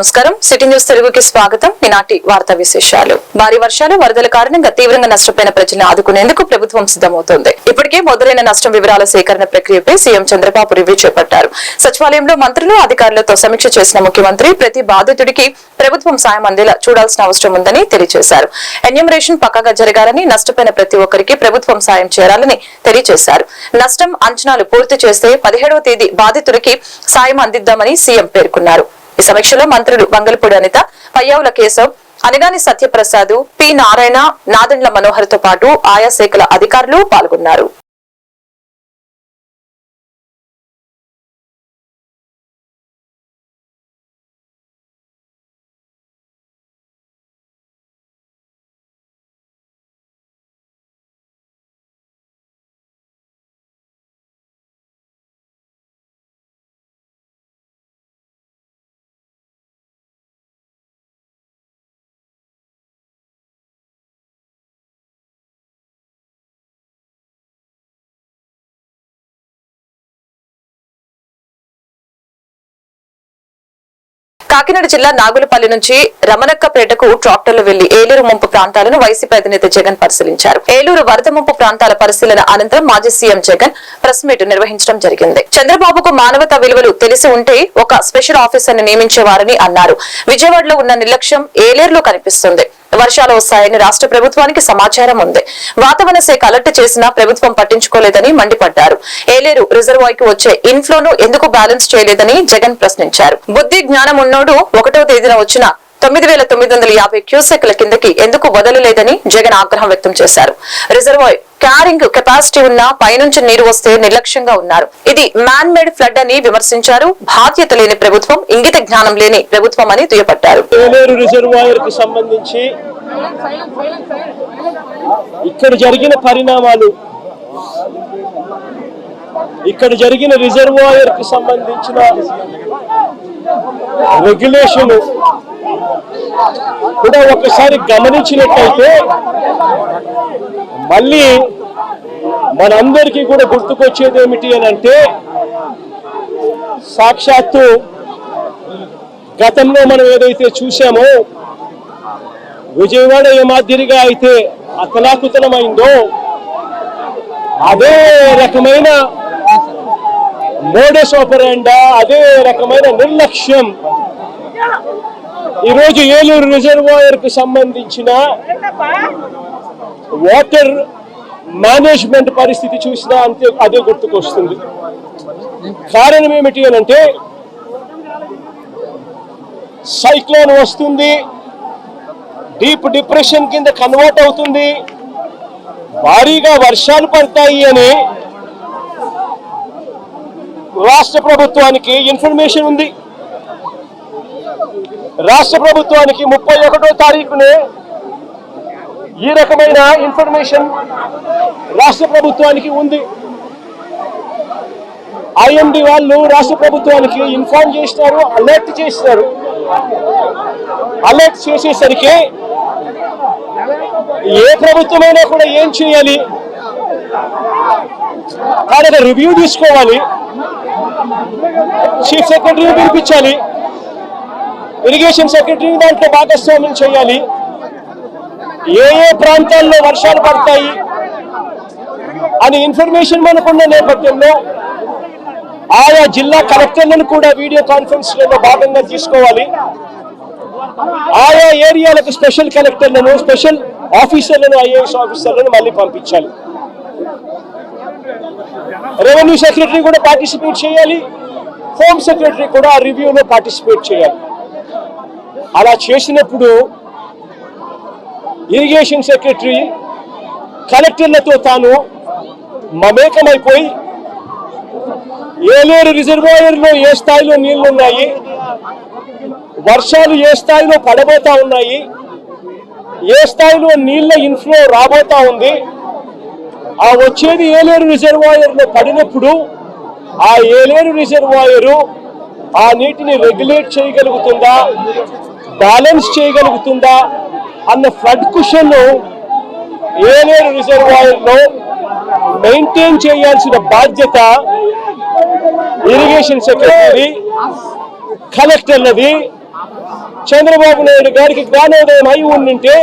నమస్కారం. City news తెలుగుకి స్వాగతం. ఈనాటి వార్తా విశేషాలు. భారీ వర్షాలు వరదల కారణంగా తీవ్రంగా నష్టపోయిన ప్రజలను ఆదుకునేందుకు ప్రభుత్వం సిద్దమవుతోంది ఇప్పటికే మొదలైన నష్టం వివరాల సేకరణ ప్రక్రియపై సీఎం చంద్రబాబు రివ్యూ చేపట్టారు. సచివాలయంలో మంత్రులు అధికారులతో సమీక్ష చేసిన ముఖ్యమంత్రి ప్రతి బాధితుడికి ప్రభుత్వం సాయం అందేలా చూడాల్సిన అవసరం ఉందని తెలియజేశారు. ఎన్యూమరేషన్ పక్కగా జరగాలని నష్టపోయిన ప్రతి ఒక్కరికి ప్రభుత్వం సాయం చేరాలని తెలియజేశారు. నష్టం అంచనాలు పూర్తి చేస్తే పదిహేడవ తేదీ బాధితుడికి సాయం అందిద్దామని సీఎం పేర్కొన్నారు. ఈ సమీక్షలో మంత్రులు వంగలపూడి అనిత పయ్యావుల కేశవ్ అనగాని సత్యప్రసాద్ పి నారాయణ నాదండ్ల మనోహర్తో పాటు ఆయా శాఖల అధికారులు పాల్గొన్నారు. కాకినాడ జిల్లా నాగులపల్లి నుంచి రమణక్కపేటకు ట్రాక్టర్లు వెళ్ళి ఏలూరు ముంపు ప్రాంతాలను వైసీపీ అధినేత జగన్ పరిశీలించారు. ఏలూరు వరద ముంపు ప్రాంతాల పరిశీలన అనంతరం మాజీ సీఎం జగన్ ప్రెస్ మీట్ నిర్వహించడం జరిగింది. చంద్రబాబుకు మానవతా విలువలు తెలిసి ఉంటే ఒక స్పెషల్ ఆఫీసర్ని నియమించేవారని అన్నారు. విజయవాడలో ఉన్న నిర్లక్ష్యం ఏలేరులో కనిపిస్తుంది. వర్షాలు వస్తాయని రాష్ట్ర ప్రభుత్వానికి సమాచారం ఉంది. వాతావరణ శాఖ అలర్ట్ చేసినా ప్రభుత్వం పట్టించుకోలేదని మండిపడ్డారు. ఏలేరు రిజర్వాయర్కు వచ్చే ఇన్ఫ్లోను ఎందుకు బ్యాలెన్స్ చేయలేదని జగన్ ప్రశ్నించారు. బుద్ధి జ్ఞానం ఉన్నోడు ఒకటో తేదీన వచ్చిన తొమ్మిది వేల తొమ్మిది వందల యాభై క్యూసెక్ల కిందకి ఎందుకు వదలలేదని జగన్ ఆగ్రహం వ్యక్తం చేశారు. రిజర్వాయర్ క్యారింగ్ కెపాసిటీ ఉన్న పైనుంచి నీరు వస్తే నిర్లక్ష్యంగా ఉన్నారు. ఇది మ్యాన్ మేడ్ ఫ్లడ్ అని విమర్శించారు. బాధ్యత లేని ప్రభుత్వం ఇంగిత జ్ఞానం లేని ప్రభుత్వం అని దుయ్యపట్టారు రిజర్వాయర్కు సంబంధించి ఇక్కడ జరిగిన పరిణామాలు ఇక్కడ జరిగిన రిజర్వాయర్కు సంబంధించిన రెగ్యులేషన్ కూడా ఒకసారి గమనించినట్టయితే మళ్ళీ మనందరికీ కూడా గుర్తుకొచ్చేది ఏమిటి అని అంటే సాక్షాత్తు గతంలో మనం ఏదైతే చూసామో విజయవాడ ఏ మాదిరిగా అయితే అతలాకుతలమైందో అదే రకమైన మోడస్ ఆపరేండా అదే రకమైన నిర్లక్ష్యం. ఈరోజు ఏలూరు రిజర్వాయర్కు సంబంధించిన వాటర్ మేనేజ్మెంట్ పరిస్థితి చూసినా అంతే అదే గుర్తుకొస్తుంది. కారణం ఏమిటి అని అంటే సైక్లోన్ వస్తుంది డీప్ డిప్రెషన్ కింద కన్వర్ట్ అవుతుంది భారీగా వర్షాలు పడతాయి అని రాష్ట్ర ప్రభుత్వానికి ఇన్ఫర్మేషన్ ఉంది. రాష్ట్ర ప్రభుత్వానికి ముప్పై ఒకటో తారీఖునే ఈ రకమైన ఇన్ఫర్మేషన్ రాష్ట్ర ప్రభుత్వానికి ఉంది. ఐఎండి వాళ్ళు రాష్ట్ర ప్రభుత్వానికి ఇన్ఫార్మ్ చేసినారు అలర్ట్ చేసినారు. అలర్ట్ చేసేసరికి ఏ ప్రభుత్వమైనా కూడా ఏం చేయాలి? దాని రివ్యూ తీసుకోవాలి. చీఫ్ సెక్రటరీని పిలిపించాలి. ఇరిగేషన్ సెక్రటరీని దాంట్లో భాగస్వామ్యం చేయాలి. ఏ ఏ ప్రాంతాల్లో వర్షాలు పడతాయి అని ఇన్ఫర్మేషన్ మనకున్న నేపథ్యంలో ఆయా జిల్లా కలెక్టర్లను కూడా వీడియో కాన్ఫరెన్స్లో భాగంగా తీసుకోవాలి. ఆయా ఏరియాలకు స్పెషల్ కలెక్టర్లను స్పెషల్ ఆఫీసర్లను ఐఏఎస్ ఆఫీసర్లను మళ్ళీ పంపించాలి. రెవెన్యూ సెక్రటరీ కూడా పార్టిసిపేట్ చేయాలి. హోమ్ సెక్రటరీ కూడా ఆ రివ్యూలో పార్టిసిపేట్ చేయాలి. అలా చేసినప్పుడు ఇరిగేషన్ సెక్రటరీ కలెక్టర్లతో తాను మమేకమైపోయి ఏలేరు రిజర్వాయర్లో ఏ స్థాయిలో నీళ్ళున్నాయి వర్షాలు ఏ స్థాయిలో పడబోతా ఉన్నాయి ఏ స్థాయిలో నీళ్ళ ఇన్ఫ్లో రాబోతా ఉంది ఆ వచ్చేది ఏలేరు రిజర్వాయర్లో పడినప్పుడు ఆ ఏలేరు రిజర్వాయరు ఆ నీటిని రెగ్యులేట్ చేయగలుగుతుందా? బ్యాలెన్స్ చేయగలుగుతుందా? అన్న ఫ్లడ్ కుషన్ ఏలేరు రిజర్వాయర్లో మెయింటైన్ చేయాల్సిన బాధ్యత ఇరిగేషన్ సెక్రటరీ కలెక్టర్లది చంద్రబాబు నాయుడు గారికి జ్ఞానోదయం అయి ఉండింటే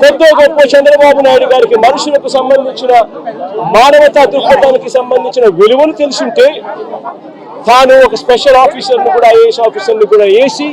కొద్దో గొప్ప చంద్రబాబు నాయుడు గారికి మనుషులకు సంబంధించిన మానవతా దృక్పథానికి సంబంధించిన విలువలు తెలిసింటే తాను ఒక స్పెషల్ ఆఫీసర్ను కూడా ఐఏఎస్ ఆఫీసర్ను కూడా వేసి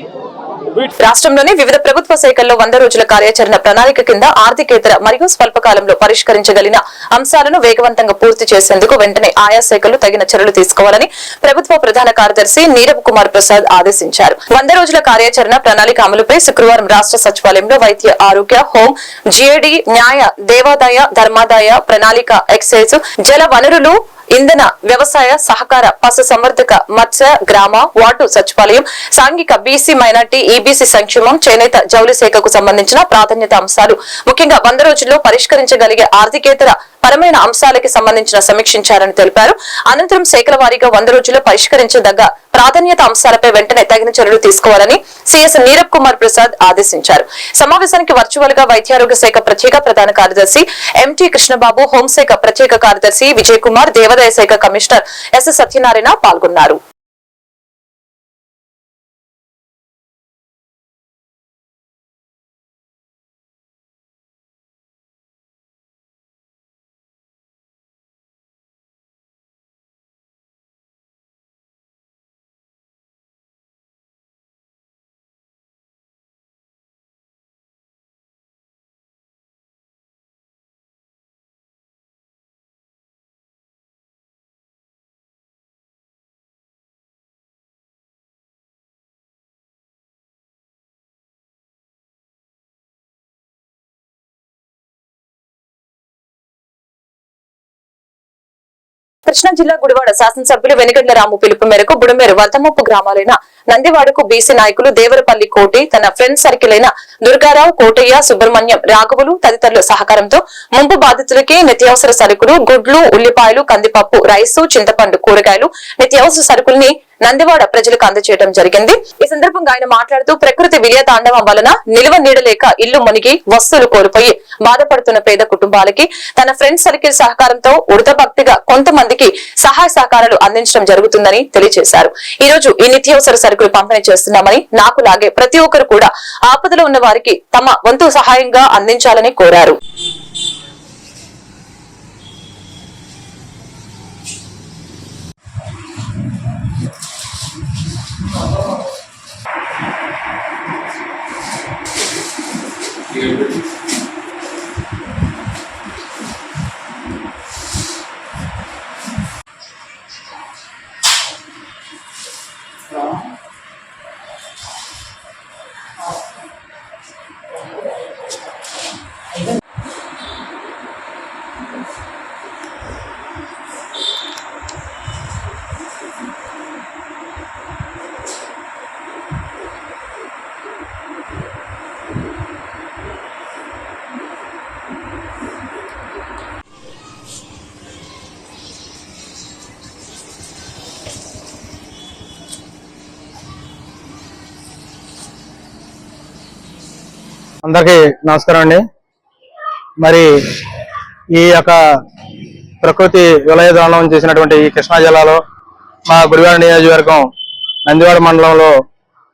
రాష్ట్రంలోని వివిధ ప్రభుత్వ శాఖల్లో వంద రోజుల కార్యాచరణ ప్రణాళిక కింద ఆర్థికేతర మరియు స్వల్పకాలంలో పరిష్కరించగలిగిన అంశాలను వేగవంతంగా పూర్తి చేసేందుకు వెంటనే ఆయా శాఖలు తగిన చర్యలు తీసుకోవాలని ప్రభుత్వ ప్రధాన కార్యదర్శి నీరవ్ కుమార్ ప్రసాద్ ఆదేశించారు. వంద రోజుల కార్యాచరణ ప్రణాళిక అమలుపై శుక్రవారం రాష్ట్ర సచివాలయంలో వైద్య ఆరోగ్య హోం జిఏడి న్యాయ దేవాదాయ ధర్మాదాయ ప్రణాళిక ఎక్సైజ్ జల వనరులు ఇంధన వ్యవసాయ సహకార పశు సంవర్ధక మత్స్య గ్రామ వార్డు సచివాలయం సాంఘిక బీసీ మైనార్టీ ఈబీసీ సంక్షేమం చేనేత జౌలి శాఖకు సంబంధించిన ప్రాధాన్యత అంశాలు. ముఖ్యంగా వంద రోజుల్లో పరిష్కరించగలిగే ఆర్థికేతర పరమైన అంశాలకి సంబంధించిన సమీక్షించారని తెలిపారు. అనంతరం శాఖల వారీగా వంద రోజుల్లో పరిష్కరించదగ్గ ప్రాధాన్యత అంశాలపై వెంటనే తగిన చర్యలు తీసుకోవాలని సీఎస్ నీరబ్ కుమార్ ప్రసాద్ ఆదేశించారు. సమావేశానికి వర్చువల్గా వైద్యారోగ్య శాఖ ప్రత్యేక ప్రధాన కార్యదర్శి ఎంటీ కృష్ణబాబు హోంశాఖ ప్రత్యేక కార్యదర్శి విజయ్ కుమార్ దేవాదాయ శాఖ కమిషనర్ ఎస్. సత్యనారాయణ పాల్గొన్నారు. కృష్ణా జిల్లా గుడివాడ శాసనసభ్యులు వెనుగండ్ల రాము పిలుపు మేరకు బుడమేరు వద్దముప్పు గ్రామాలైన నందివాడకు బీసీ నాయకులు దేవరపల్లి కోటి తన ఫ్రెండ్ సర్కిల్ అయిన దుర్గారావు కోటయ్య సుబ్రహ్మణ్యం రాఘవులు తదితరుల సహకారంతో ముంపు బాధితులకి నిత్యావసర సరుకులు గుడ్లు ఉల్లిపాయలు కందిపప్పు రైసు చింతపండు కూరగాయలు నిత్యావసర సరుకుల్ని నందివాడ ప్రజలకు అందజేయడం జరిగింది. ఈ సందర్భంగా ఆయన మాట్లాడుతూ ప్రకృతి విలయ తాండవం వలన నిల్వ నీడలేక ఇల్లు మునిగి వస్తువులు కోల్పోయి బాధపడుతున్న పేద కుటుంబాలకి తన ఫ్రెండ్ సర్కిల్ సహకారంతో ఉడత భక్తిగా కొంతమందికి సహాయ సహకారాలు అందించడం జరుగుతుందని తెలియజేశారు. ఈ రోజు ఈ నిత్యావసర సరుకులు పంపిణీ చేస్తున్నామని నాకు లాగే ప్రతి ఒక్కరు కూడా ఆపదలో ఉన్న వారికి తమ వంతు సహాయంగా అందించాలని కోరారు. Thank you. అందరికీ నమస్కారం అండి. మరి ఈ యొక్క ప్రకృతి విలయదానం చేసినటువంటి ఈ కృష్ణా జిల్లాలో మా గుడివాడ నియోజకవర్గం నందివాడ మండలంలో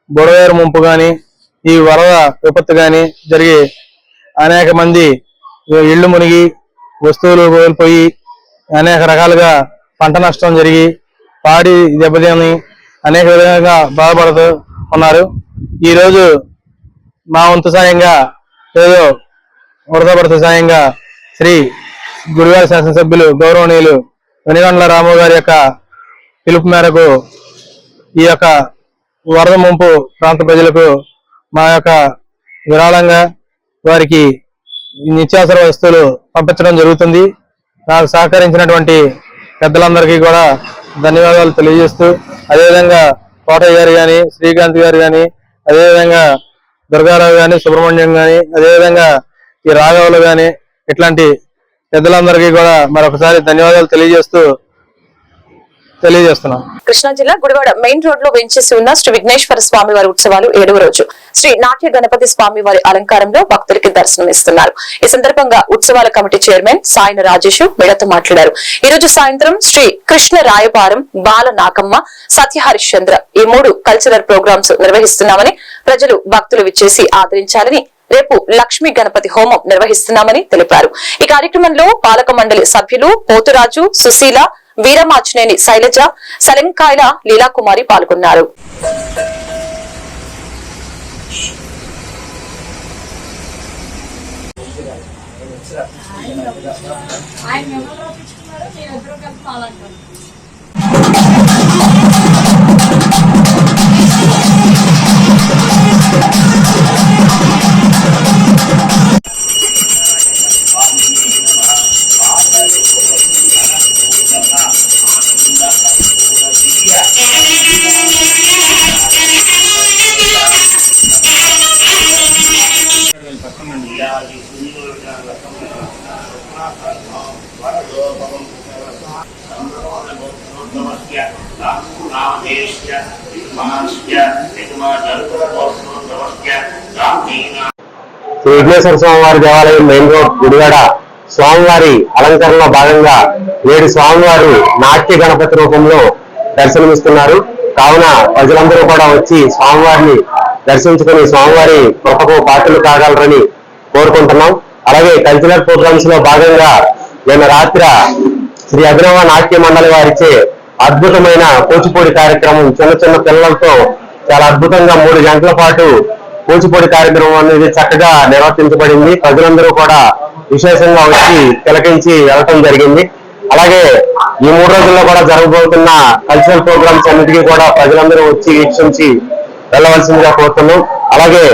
బుడవేరు ముంపు కానీ ఈ వరద విపత్తు కానీ జరిగి అనేక మంది ఇళ్ళు మునిగి వస్తువులు కోల్పోయి అనేక రకాలుగా పంట నష్టం జరిగి పాడి దెబ్బతిని అనేక విధంగా బాధపడుతూ ఉన్నారు. ఈరోజు మా వంతు సాయంగా ఏదో వరదపడత సాయంగా శ్రీ గురువారి శాసనసభ్యులు గౌరవనీయులు వెనిగండ్ల రాము గారి యొక్క పిలుపు మేరకు ఈ యొక్క వరద ముంపు ప్రాంత ప్రజలకు మా యొక్క విరాళంగా వారికి నిత్యావసర వస్తువులు పంపించడం జరుగుతుంది. నాకు సహకరించినటువంటి పెద్దలందరికీ కూడా ధన్యవాదాలు తెలియజేస్తూ అదేవిధంగా కోటయ్య గారు కానీ శ్రీకాంత్ గారు కానీ అదేవిధంగా దుర్గారావు గాని సుబ్రహ్మణ్యం గాని అదేవిధంగా ఈ రాఘవులు కానీ ఇట్లాంటి పెద్దలందరికీ కూడా మరొకసారి ధన్యవాదాలు తెలియజేస్తూ తెలియజేస్తున్నాం. కృష్ణా జిల్లా గుడివాడ మెయిన్ రోడ్లో వెంచేసి ఉన్న శ్రీ విఘ్నేశ్వర స్వామి వారి ఉత్సవాలు ఏడవ రోజు. శ్రీ నాట్య గణపతి స్వామి వారి అలంకారంలో భక్తులకి దర్శనమిస్తున్నారు. ఈ సందర్భంగా ఉత్సవాల కమిటీ చైర్మన్ సాయన రాజేష్ మీడియాతో మాట్లాడారు. ఈ రోజు సాయంత్రం శ్రీ కృష్ణ రాయపారం బాల నాకమ్మ సత్య హరిశ్చంద్ర ఈ మూడు కల్చరల్ ప్రోగ్రామ్స్ నిర్వహిస్తున్నామని ప్రజలు భక్తులు విచ్చేసి ఆదరించాలని రేపు లక్ష్మీ గణపతి హోమం నిర్వహిస్తున్నామని తెలిపారు. ఈ కార్యక్రమంలో పాలక మండలి సభ్యులు పోతురాజు సుశీల వీరమాచినేని శైలజ సలంకాయల లీలాకుమారి పాల్గొన్నారు. ఆయన ఎవరు రాపించుకున్నారో మీరు ఇద్దరు కలిసి మాట్లాడుకోండి విఘ్నేశ్వర స్వామివారి దేవాలయం మెయిన్ రోడ్ గుడివాడ. స్వామివారి అలంకరణలో భాగంగా నేడు స్వామివారు నాట్య గణపతి రూపంలో దర్శనమిస్తున్నారు. కావున ప్రజలందరూ కూడా వచ్చి స్వామివారిని దర్శించుకుని స్వామివారి కృపకు పాత్రలు కాగలరని కోరుకుంటున్నాం. అలాగే కల్చరల్ ప్రోగ్రామ్స్లో భాగంగా నిన్న రాత్రి శ్రీ అభినవ నాట్య మండలి వారిచే అద్భుతమైన కూచిపూడి కార్యక్రమం చిన్న చిన్న పిల్లలతో చాలా అద్భుతంగా మూడు గంటల పాటు కూచిపూడి కార్యక్రమం అనేది చక్కగా నిర్వర్తించబడింది. ప్రజలందరూ కూడా విశేషంగా వచ్చి తిలకించి వెళ్ళటం జరిగింది. అలాగే ఈ మూడు రోజుల్లో కూడా జరగబోతున్న కల్చరల్ ప్రోగ్రామ్స్ అన్నిటికీ కూడా ప్రజలందరూ వచ్చి వీక్షించి వెళ్ళవలసిందిగా కోరుతున్నాం. అలాగే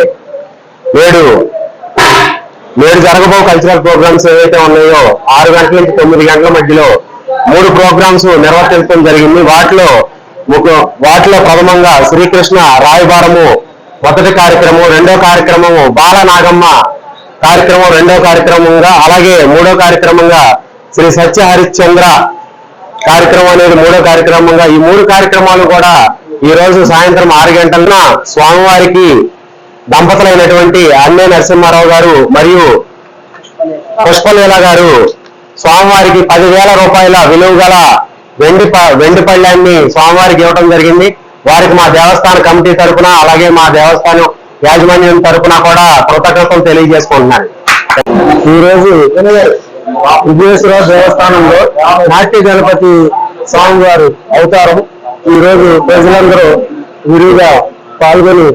నేడు నేడు జరగబో కల్చరల్ ప్రోగ్రామ్స్ ఏవైతే ఉన్నాయో ఆరు గంటల నుంచి తొమ్మిది గంటల మధ్యలో మూడు ప్రోగ్రామ్స్ నిర్వర్తించడం జరిగింది. వాటిలో వాటిలో ప్రథమంగా శ్రీకృష్ణ రాయబారము మొదటి కార్యక్రమం రెండో కార్యక్రమము బాల నాగమ్మ కార్యక్రమం రెండో కార్యక్రమంగా అలాగే మూడో కార్యక్రమంగా శ్రీ సత్య హరిశ్చంద్ర కార్యక్రమం అనేది మూడో కార్యక్రమంగా. ఈ మూడు కార్యక్రమాలు కూడా ఈ రోజు సాయంత్రం ఆరు గంటలన స్వామివారికి దంపతులైనటువంటి అన్నే నరసింహారావు గారు మరియు పుష్పలీల గారు స్వామివారికి పదివేల రూపాయల విలువ గల వెండి వెండి పళ్ళాన్ని స్వామివారికి ఇవ్వడం జరిగింది. వారికి మా దేవస్థాన కమిటీ తరపున అలాగే మా దేవస్థానం యాజమాన్యం తరపున కూడా కృతజ్ఞతలు తెలియజేసుకుంటున్నాను. ఈ రోజు దేవస్థానంలో నాట్య గణపతి స్వామి వారి అవతారం. ఈరోజు ప్రజలందరూ విరివిగా పాల్గొని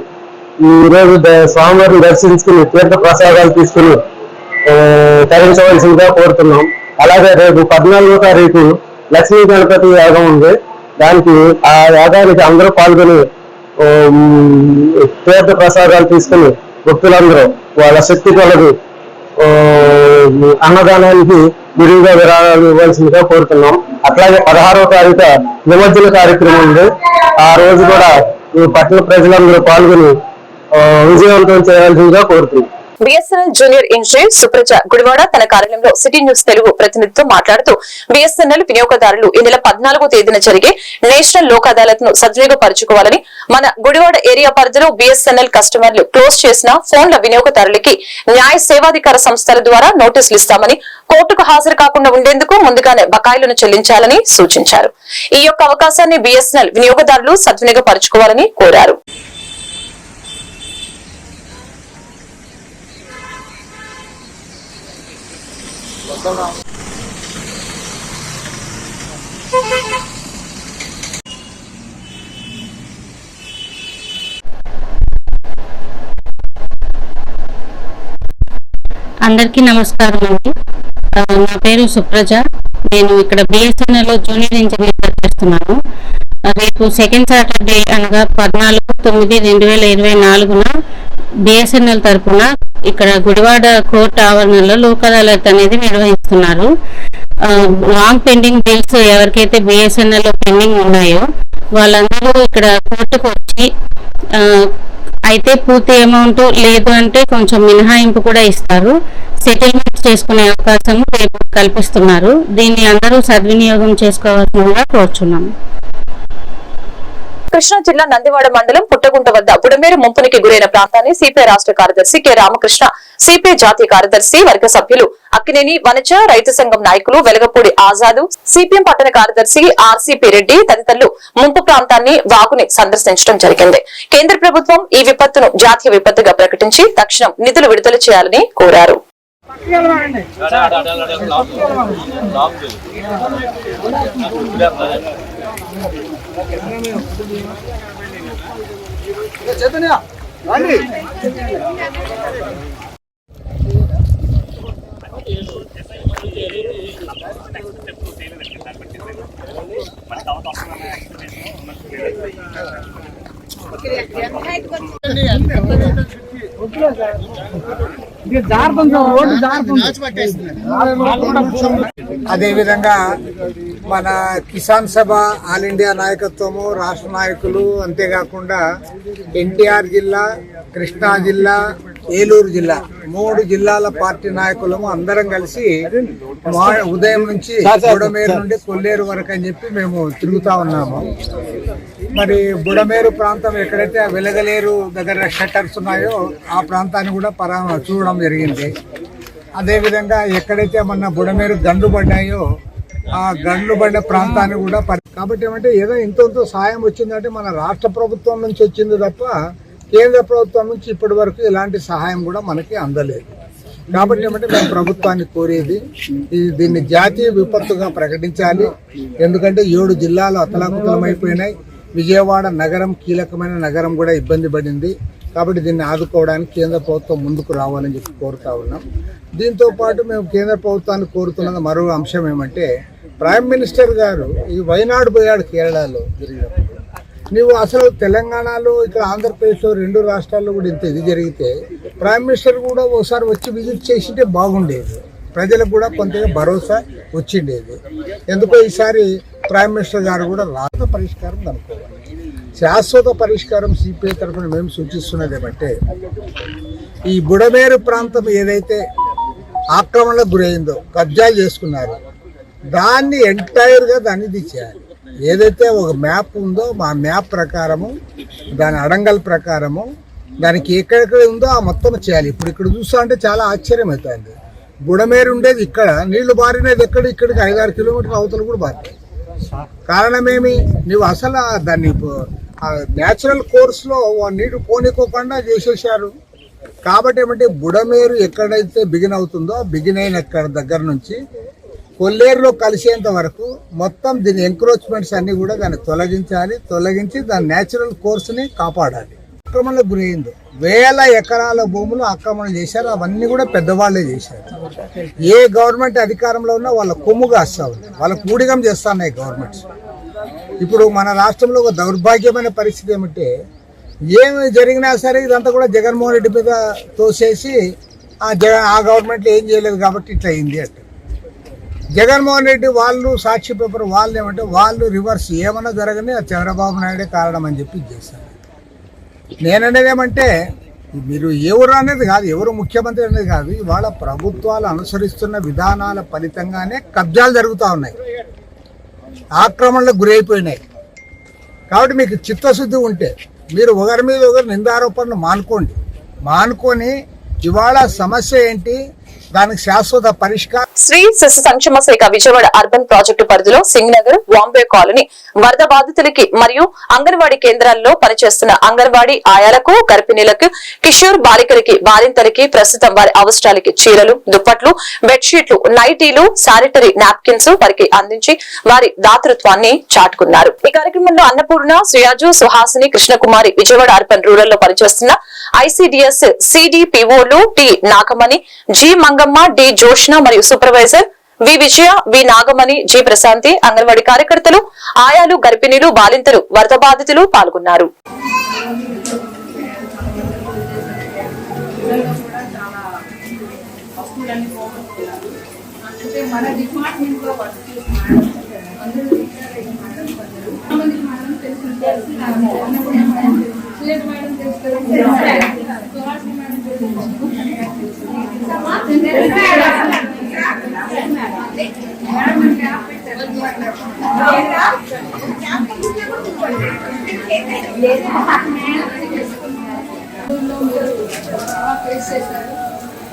ఈ రోజు ద- స్వామివారిని దర్శించుకుని తీర్థ ప్రసాదాలు తీసుకుని తరించవలసిందిగా కోరుతున్నాం. అలాగే రేపు పద్నాలుగో తారీఖు లక్ష్మీ గణపతి యాగం ఉంది. దానికి ఆ యాగానికి అందరూ పాల్గొని తీర్థ ప్రసాదాలు తీసుకుని భక్తులందరూ వాళ్ళ శక్తి కొలది అన్నదానానికి విరివిగా విరాళాలు ఇవ్వాల్సిందిగా కోరుతున్నాం. అట్లాగే పదహారవ తారీఖు నిమజ్జన కార్యక్రమం ఉంది. ఆ రోజు కూడా ఈ పట్టణ ప్రజలందరూ పాల్గొని విజయవంతం చేయాల్సిందిగా కోరుతున్నాం. BSNL junior engineer Supraja Gudivada తన కార్యాలయంలో సిటీ న్యూస్ తెలుగు ప్రతినిధితో మాట్లాడుతూ బిఎస్ఎన్ఎల్ వినియోగదారులు ఈ నెల పద్నాలుగో తేదీన జరిగే నేషనల్ లోక్ అదాలత్ను సద్వినియోగపరచుకోవాలని మన గుడివాడ ఏరియా పరిధిలో బిఎస్ఎన్ఎల్ కస్టమర్లు క్లోజ్ చేసిన ఫోన్ల వినియోగదారులకి న్యాయ సేవాధికార సంస్థల ద్వారా నోటీసులు ఇస్తామని కోర్టుకు హాజరు కాకుండా ఉండేందుకు ముందుగానే బకాయిలను చెల్లించాలని సూచించారు. ఈ యొక్క అవకాశాన్ని బిఎస్ఎన్ఎల్ వినియోగదారులు సద్వినియోగపరచుకోవాలని కోరారు. అందరికీ నమస్కారం అండి. నా పేరు సుప్రజ. నేను ఇక్కడ బిఎస్ఎన్ఎల్లో జూనియర్ ఇంజనీర్ చేస్తున్నాను. రేపు సెకండ్ సాటర్డే అనగా పద్నాలుగు తొమ్మిది రెండు వేల ఇరవై నాలుగున బిఎస్ఎన్ఎల్ తరపున ఇక్కడ గుడివాడ కోర్టు ఆవరణలో లోక్ అనేది నిర్వహిస్తున్నారు. లాంగ్ పెండింగ్ బిల్స్ ఎవరికైతే బిఎస్ఎన్ఎల్ పెండింగ్ ఉన్నాయో వాళ్ళందరూ ఇక్కడ కోర్టుకు వచ్చి అయితే పూర్తి అమౌంట్ లేదు అంటే కొంచెం మినహాయింపు కూడా ఇస్తారు. సెటిల్మెంట్ చేసుకునే అవకాశం రేపు కల్పిస్తున్నారు. దీన్ని అందరూ సద్వినియోగం చేసుకోవాల్సిందిగా కోరుచున్నాము కృష్ణా జిల్లా నందివాడ మండలం పుట్టగుంట వద్ద బుడమేరు ముంపునికి గురైన ప్రాంతాన్ని సిపిఐ రాష్ట్ర కార్యదర్శి కె రామకృష్ణ సిపిఐ జాతీయ కార్యదర్శి వర్గ సభ్యులు అక్కినేని వనజ రైతు సంఘం నాయకులు వెలగపూడి ఆజాదు సిపిఎం పట్టణ కార్యదర్శి ఆర్సీపీ రెడ్డి తదితరులు ముంపు ప్రాంతాన్ని వాగుని సందర్శించడం జరిగింది. కేంద్ర ప్రభుత్వం ఈ విపత్తును జాతీయ విపత్తుగా ప్రకటించి తక్షణం నిధులు విడుదల చేయాలని కోరారు. చైతన్య రండి ఓకే. అదేవిధంగా మన కిసాన్ సభ ఆల్ ఇండియా నాయకత్వము రాష్ట్ర నాయకులు అంతేకాకుండా ఎన్టీఆర్ జిల్లా కృష్ణా జిల్లా ఏలూరు జిల్లా. మూడు జిల్లాల పార్టీ నాయకులము అందరం కలిసి మా ఉదయం నుంచి బుడమేరు నుండి కొల్లేరు వరకు అని చెప్పి మేము తిరుగుతా ఉన్నాము. మరి బుడమేరు ప్రాంతం ఎక్కడైతే ఆ వెలగలేరు దగ్గర షట్టర్స్ ఉన్నాయో ఆ ప్రాంతాన్ని కూడా పరా చూడడం జరిగింది. అదేవిధంగా ఎక్కడైతే మొన్న బుడమేరు గండ్లు పడ్డాయో ఆ గండ్లు పడ్డ ప్రాంతాన్ని కూడా కాబట్టి ఏమంటే ఏదో ఇంత సాయం వచ్చిందంటే మన రాష్ట్ర ప్రభుత్వం నుంచి వచ్చింది తప్ప కేంద్ర ప్రభుత్వం నుంచి ఇప్పటి వరకు ఇలాంటి సహాయం కూడా మనకి అందలేదు. కాబట్టి ఏమంటే మేము ప్రభుత్వాన్ని కోరేది ఈ దీన్ని జాతీయ విపత్తుగా ప్రకటించాలి. ఎందుకంటే ఏడు జిల్లాలు అతలాకుతలమైపోయినాయి. విజయవాడ నగరం కీలకమైన నగరం కూడా ఇబ్బంది పడింది. కాబట్టి దీన్ని ఆదుకోవడానికి కేంద్ర ప్రభుత్వం ముందుకు రావాలని చెప్పి కోరుతా ఉన్నాం. దీంతో పాటు మేము కేంద్ర ప్రభుత్వాన్ని కోరుతున్న మరో అంశం ఏమంటే ప్రైమ్ మినిస్టర్ గారు ఈ వైనాడు పోయాడు కేరళలో జరిగినప్పుడు. నువ్వు అసలు తెలంగాణలో ఇక్కడ ఆంధ్రప్రదేశ్లో రెండు రాష్ట్రాల్లో కూడా ఇంత ఇది జరిగితే ప్రైమ్ మినిస్టర్ కూడా ఒకసారి వచ్చి విజిట్ చేసింటే బాగుండేది. ప్రజలకు కూడా కొంత భరోసా వచ్చిండేది. ఎందుకో ఈసారి ప్రైమ్ మినిస్టర్ గారు కూడా రాత పరిష్కారం అనుకోవాలి శాశ్వత పరిష్కారం సిపిఐ తరఫున మేము సూచిస్తున్నది బట్టే ఈ బుడమేరు ప్రాంతం ఏదైతే ఆక్రమణకు గురైందో కబ్జాలు చేసుకున్నారు దాన్ని ఎంటైర్గా దాన్ని తీసేయాలి. ఏదైతే ఒక మ్యాప్ ఉందో మా మ్యాప్ ప్రకారము దాని అడంగల్ ప్రకారము దానికి ఎక్కడెక్కడ ఉందో ఆ మొత్తం చేయాలి. ఇప్పుడు ఇక్కడ చూస్తా అంటే చాలా ఆశ్చర్యం అవుతుంది బుడమేరు ఉండేది ఇక్కడ నీళ్ళు బారినది ఎక్కడ ఇక్కడికి ఐదారు కిలోమీటర్ల అవతల కూడా బారి కారణమేమి? నువ్వు అసలు దాన్ని న్యాచురల్ కోర్స్లో నీరు పోనీకోకుండా చేసేసారు కాబట్టి ఏమంటే బుడమేరు ఎక్కడైతే బిగిన్ అవుతుందో బిగిన్ అయిన ఎక్కడ దగ్గర నుంచి కొల్లేరులో కలిసేంత వరకు మొత్తం దీని ఎంక్రోచ్మెంట్స్ అన్ని కూడా దాన్ని తొలగించాలి తొలగించి దాని న్యాచురల్ కోర్స్ని కాపాడాలి. ఆక్రమణకు గురైంది. వేల ఎకరాల భూములు ఆక్రమణ చేశారు. అవన్నీ కూడా పెద్దవాళ్ళే చేశారు. ఏ గవర్నమెంట్ అధికారంలో ఉన్నా వాళ్ళ కొమ్ము కాస్తా ఉంది వాళ్ళ కూడిగం చేస్తున్నాయి గవర్నమెంట్స్ ఇప్పుడు మన రాష్ట్రంలో ఒక దౌర్భాగ్యమైన పరిస్థితి ఏమంటే? ఏమి జరిగినా సరే ఇదంతా కూడా జగన్మోహన్ రెడ్డి మీద తోసేసి ఆ జగ ఆ గవర్నమెంట్ ఏం చేయలేదు కాబట్టి ఇట్లా అయింది అంటే. జగన్మోహన్ రెడ్డి వాళ్ళు సాక్షి పేపర్ వాళ్ళు ఏమంటే వాళ్ళు రివర్స్ ఏమన్నా జరగని ఆ చంద్రబాబు నాయుడే కారణం అని చెప్పి చేశారు. నేననేది ఏమంటే మీరు ఎవరు అనేది కాదు ఎవరు ముఖ్యమంత్రి అనేది కాదు ఇవాళ ప్రభుత్వాలు అనుసరిస్తున్న విధానాల ఫలితంగానే కబ్జాలు జరుగుతూ ఉన్నాయి. ఆక్రమణలకు గురైపోయినాయి. కాబట్టి మీకు చిత్తశుద్ధి ఉంటే మీరు ఒకరి మీద ఒకరు నిందారోపణలు మానుకోండి. మానుకొని ఇవాళ సమస్య ఏంటి? దానికి శాశ్వత పరిష్కారం. శ్రీ శిశు సంక్షేమ శాఖ విజయవాడ అర్బన్ ప్రాజెక్టు పరిధిలో సింగ్ నగర్ వాంబే కాలనీ వరద బాధితులకి మరియు అంగన్వాడీ కేంద్రాల్లో పనిచేస్తున్న అంగన్వాడీ ఆయాలకు గర్భిణీలకు కిషోర్ బాలికలకి బాలింతలకి ప్రస్తుతం వారి అవసరాలకి చీరలు దుప్పట్లు బెడ్షీట్లు నైటీలు శానిటరీ నాప్కిన్స్ వారికి అందించి వారి దాతృత్వాన్ని చాటుకున్నారు. ఈ కార్యక్రమంలో అన్నపూర్ణ శ్రీయాజు సుహాసిని కృష్ణకుమారి విజయవాడ అర్బన్ రూరల్లో పనిచేస్తున్న ఐసీడీఎస్ సిడిపిఓలు టి నాగమణి జి మంగమ్మ డి జోష్న మరియు సూపర్వైజర్ వి విజయ వి నాగమణి జి ప్రశాంతి అంగన్వాడీ కార్యకర్తలు ఆయాలు గర్భిణీలు బాలింతలు వరద బాధితులు పాల్గొన్నారు. అంటే మన డిపార్ట్మెంట్లో వర్క్ అందరూ మేడం మేడం తెలుసు మేడం తెలుసు మేడం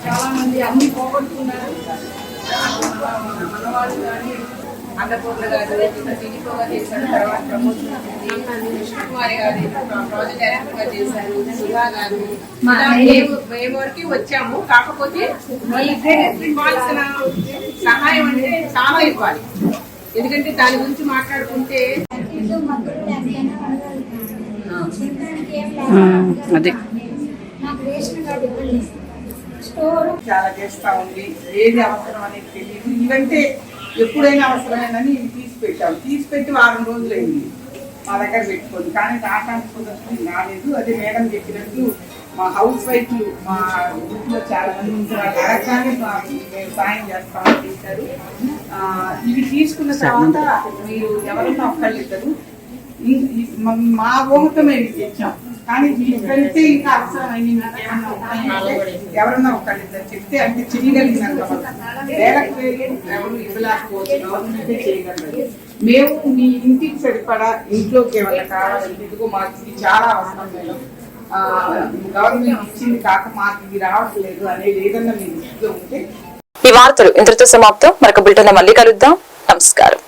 చాలా మంది అన్ని పోగొట్టుకున్నారు. మనవాళ్ళు కానీ అన్నపూర్ణ గారు చేశారు తర్వాత ప్రమోషన్ వచ్చింది. విష్ణుకుమారి గారు ప్రాజెక్ట్ డైరెక్టర్గా చేశారు. గారు. మేము వరకు వచ్చాము. కాకపోతే ఇవ్వాల్సిన సహాయం అంటే చాలా ఇవ్వాలి. ఎందుకంటే దాని గురించి మాట్లాడుకుంటే అదే. చాలా చేస్తా ఉంది. ఏది అవసరం అనేది తెలియదు. ఇవంటే ఎప్పుడైనా అవసరమైనని తీసి పెట్టాం తీసి పెట్టి వారం రోజులైంది. మా దగ్గర పెట్టుకోండి కానీ ఆకాంక్ష కుదరదు రాలేదు అదే మేడం చెప్పినట్టు మా హౌస్ వైఫ్లు మా గ్రూప్లో చాలా మంది ఉంటారు. అడగగానే మేము సాయం చేస్తామని చేశారు. ఇవి తీసుకున్న తర్వాత మీరు ఎవరన్నా ఒక్కళ్ళు ఇద్దరు మా ఊహతో మేము తెచ్చాం కానీ ఇక్కడైతే ఇంకా అవసరమైంది నాకు. ఎవరన్నా ఒకళ్ళు చెప్తే అంటే చేయగలిగినంత ఎవరు ఇవ్వలేకపోవచ్చు చేయగలరు మేము మీ ఇంటికి సరిపడా ఇంట్లోకి ఏమన్నా కావాలంటే ఇదిగో మాకు చాలా అవసరం లేదు గవర్నమెంట్ ఇచ్చింది కాక మాకు ఇది రావట్లేదు అనేది ఏదన్నా మీ దృష్టిలో ఉంటే. ఈ వార్తలు ఇంతటితో సమాప్తం. మరొక బులెటిన్ మళ్ళీ కలుద్దాం. నమస్కారం.